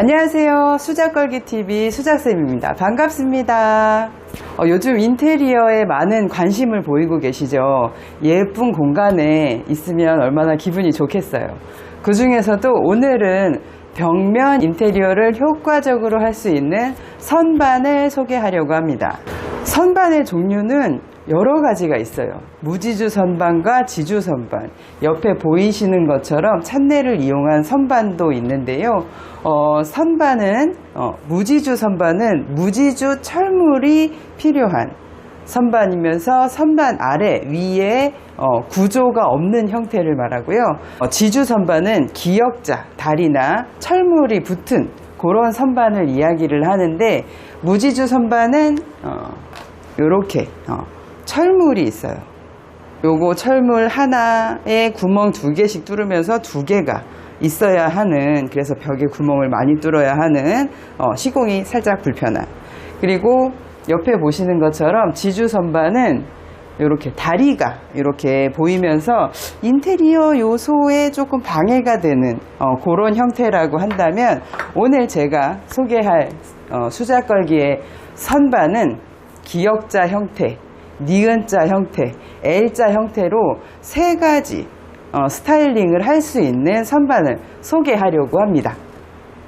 안녕하세요. 수작걸기TV 수작쌤입니다. 반갑습니다. 어, 요즘 인테리어에 많은 관심을 보이고 계시죠? 예쁜 공간에 있으면 얼마나 기분이 좋겠어요. 그 중에서도 오늘은 벽면 인테리어를 효과적으로 할 수 있는 선반을 소개하려고 합니다. 선반의 종류는 여러 가지가 있어요. 무지주 선반과 지주 선반. 옆에 보이시는 것처럼 찬내를 이용한 선반도 있는데요. 어, 선반은, 어, 무지주 선반은 무지주 철물이 필요한 선반이면서 선반 아래 위에 어, 구조가 없는 형태를 말하고요. 어, 지주 선반은 기역자, 다리나 철물이 붙은 그런 선반을 이야기를 하는데 무지주 선반은 어, 요렇게 어, 철물이 있어요. 요거 철물 하나에 구멍 두 개씩 뚫으면서 두 개가 있어야 하는 그래서 벽에 구멍을 많이 뚫어야 하는 어, 시공이 살짝 불편한 그리고 옆에 보시는 것처럼 지주 선반은 이렇게 다리가 이렇게 보이면서 인테리어 요소에 조금 방해가 되는 어, 그런 형태라고 한다면 오늘 제가 소개할 어, 수작 걸기의 선반은 기역자 형태, 니은자 형태, L자 형태로 세 가지 어, 스타일링을 할 수 있는 선반을 소개하려고 합니다.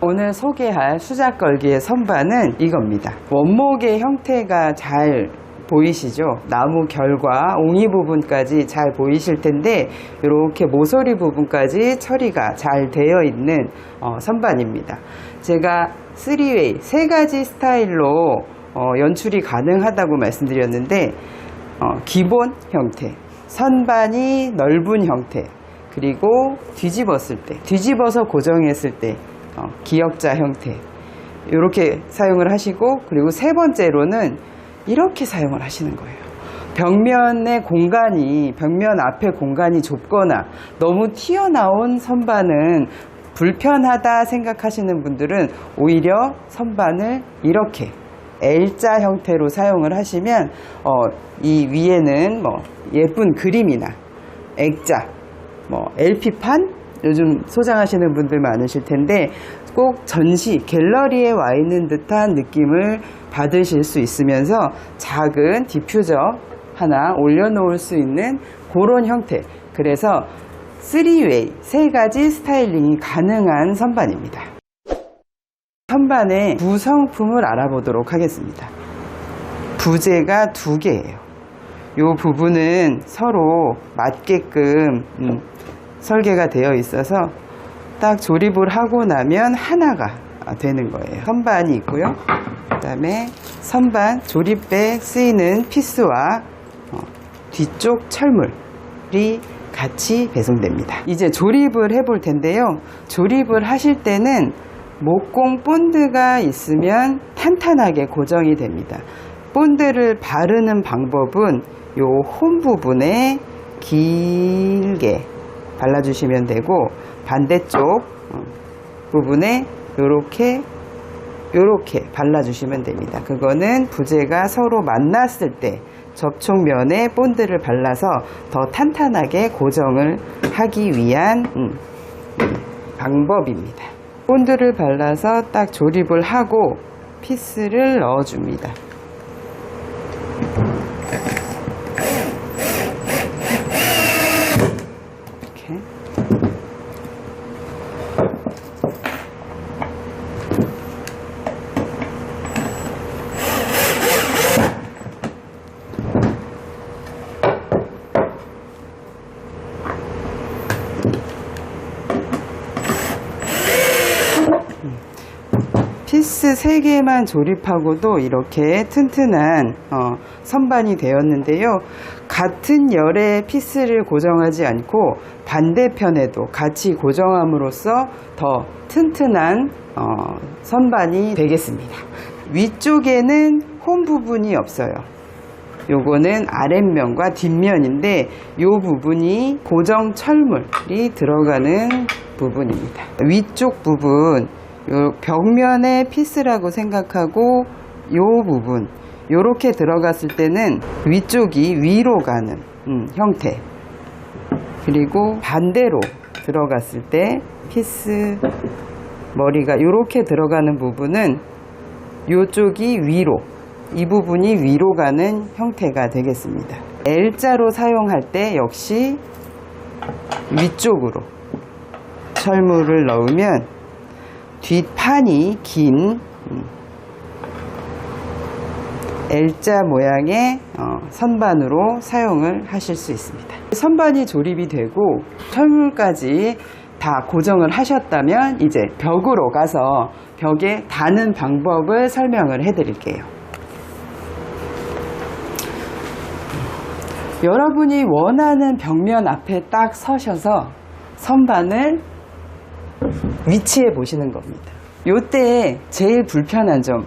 오늘 소개할 수작 걸기의 선반은 이겁니다. 원목의 형태가 잘 보이시죠? 나무 결과 옹이 부분까지 잘 보이실 텐데 이렇게 모서리 부분까지 처리가 잘 되어 있는 어, 선반입니다. 제가 3웨이 세 가지 스타일로 어, 연출이 가능하다고 말씀드렸는데 어, 기본 형태, 선반이 넓은 형태, 그리고 뒤집었을 때, 뒤집어서 고정했을 때 어, 기역자 형태 이렇게 사용을 하시고 그리고 세 번째로는 이렇게 사용을 하시는 거예요. 벽면의 공간이 벽면 앞에 공간이 좁거나 너무 튀어나온 선반은 불편하다 생각하시는 분들은 오히려 선반을 이렇게 L자 형태로 사용을 하시면 어, 이 위에는 뭐 예쁜 그림이나 액자, 뭐 LP판 요즘 소장하시는 분들 많으실 텐데 꼭 전시 갤러리에 와 있는 듯한 느낌을 받으실 수 있으면서 작은 디퓨저 하나 올려놓을 수 있는 그런 형태. 그래서 3웨이 세 가지 스타일링이 가능한 선반입니다. 선반의 구성품을 알아보도록 하겠습니다. 부재가 두 개예요. 이 부분은 서로 맞게끔 음, 설계가 되어 있어서 딱 조립을 하고 나면 하나가 되는 거예요. 선반이 있고요. 그 다음에 선반 조립에 쓰이는 피스와 어, 뒤쪽 철물이 같이 배송됩니다. 이제 조립을 해볼 텐데요. 조립을 하실 때는 목공 본드가 있으면 탄탄하게 고정이 됩니다. 본드를 바르는 방법은 요 홈 부분에 길게 발라주시면 되고 반대쪽 어, 부분에 요렇게 요렇게 발라주시면 됩니다. 그거는 부재가 서로 만났을 때 접촉면에 본드를 발라서 더 탄탄하게 고정을 하기 위한 음, 방법입니다. 본드를 발라서 딱 조립을 하고 피스를 넣어줍니다. 피스 3개만 조립하고도 이렇게 튼튼한 어, 선반이 되었는데요. 같은 열의 피스를 고정하지 않고 반대편에도 같이 고정함으로써 더 튼튼한 어, 선반이 되겠습니다. 위쪽에는 홈 부분이 없어요. 요거는 아랫면과 뒷면인데 요 부분이 고정 철물이 들어가는 부분입니다. 위쪽 부분 요 벽면의 피스라고 생각하고 요 부분 요렇게 들어갔을 때는 위쪽이 위로 가는 음, 형태 그리고 반대로 들어갔을 때 피스 머리가 이렇게 들어가는 부분은 이쪽이 위로, 이 부분이 위로 가는 형태가 되겠습니다. L자로 사용할 때 역시 위쪽으로 철물을 넣으면 뒷판이 긴 음, L자 모양의 어, 선반으로 사용을 하실 수 있습니다. 선반이 조립이 되고 철물까지 다 고정을 하셨다면 이제 벽으로 가서 벽에 다는 방법을 설명을 해 드릴게요. 여러분이 원하는 벽면 앞에 딱 서셔서 선반을 위치해 보시는 겁니다. 요때 제일 불편한 점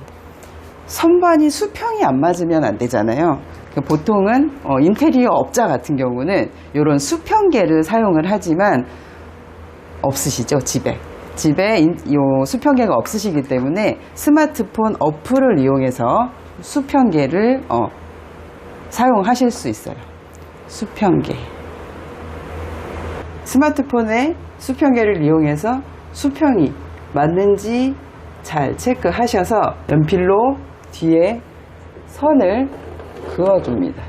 선반이 수평이 안 맞으면 안 되잖아요. 그 보통은 어, 인테리어 업자 같은 경우는 이런 수평계를 사용을 하지만 없으시죠 집에 집에 인- 요 수평계가 없으시기 때문에 스마트폰 어플을 이용해서 수평계를 어, 사용하실 수 있어요. 수평계 스마트폰에 수평계를 이용해서 수평이 맞는지 잘 체크하셔서 연필로 뒤에 선을 그어줍니다.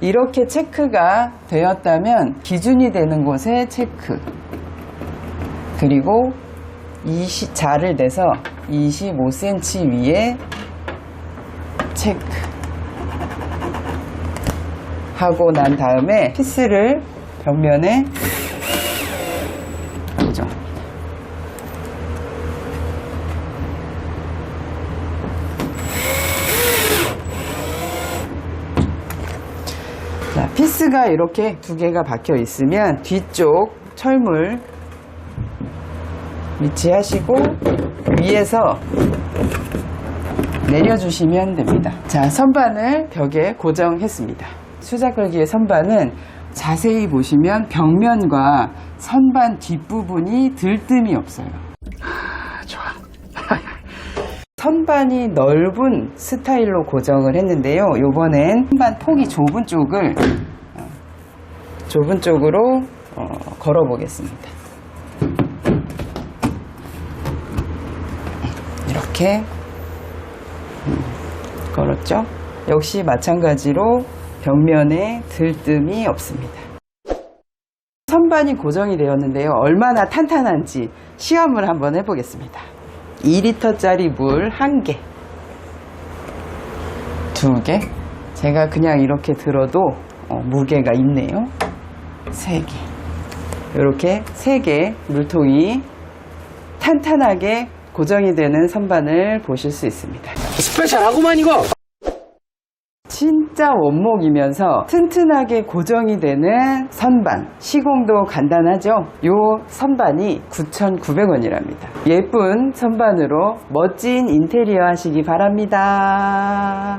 이렇게 체크가 되었다면 기준이 되는 곳에 체크 그리고 20, 자를 내서 25cm 위에 체크 하고 난 다음에 피스를 벽면에 고정 자, 피스가 이렇게 두 개가 박혀 있으면 뒤쪽 철물 위치하시고 위에서 내려주시면 됩니다. 자, 선반을 벽에 고정했습니다. 수작 걸기의 선반은 자세히 보시면 벽면과 선반 뒷부분이 들뜸이 없어요. 좋아. 선반이 넓은 스타일로 고정을 했는데요. 요번엔 선반 폭이 좁은 쪽을 어, 좁은 쪽으로 어, 걸어 보겠습니다. 이렇게 음, 걸었죠. 역시 마찬가지로 벽면에 들뜸이 없습니다. 선반이 고정이 되었는데요. 얼마나 탄탄한지 시험을 한번 해보겠습니다. 2리터짜리 물 1개, 2개. 제가 그냥 이렇게 들어도 어, 무게가 있네요. 3개. 이렇게 3개 물통이 탄탄하게 고정이 되는 선반을 보실 수 있습니다. 스페셜하구만 이거 진짜 원목이면서 튼튼하게 고정이 되는 선반. 시공도 간단하죠? 요 선반이 9,900원이랍니다. 예쁜 선반으로 멋진 인테리어 하시기 바랍니다.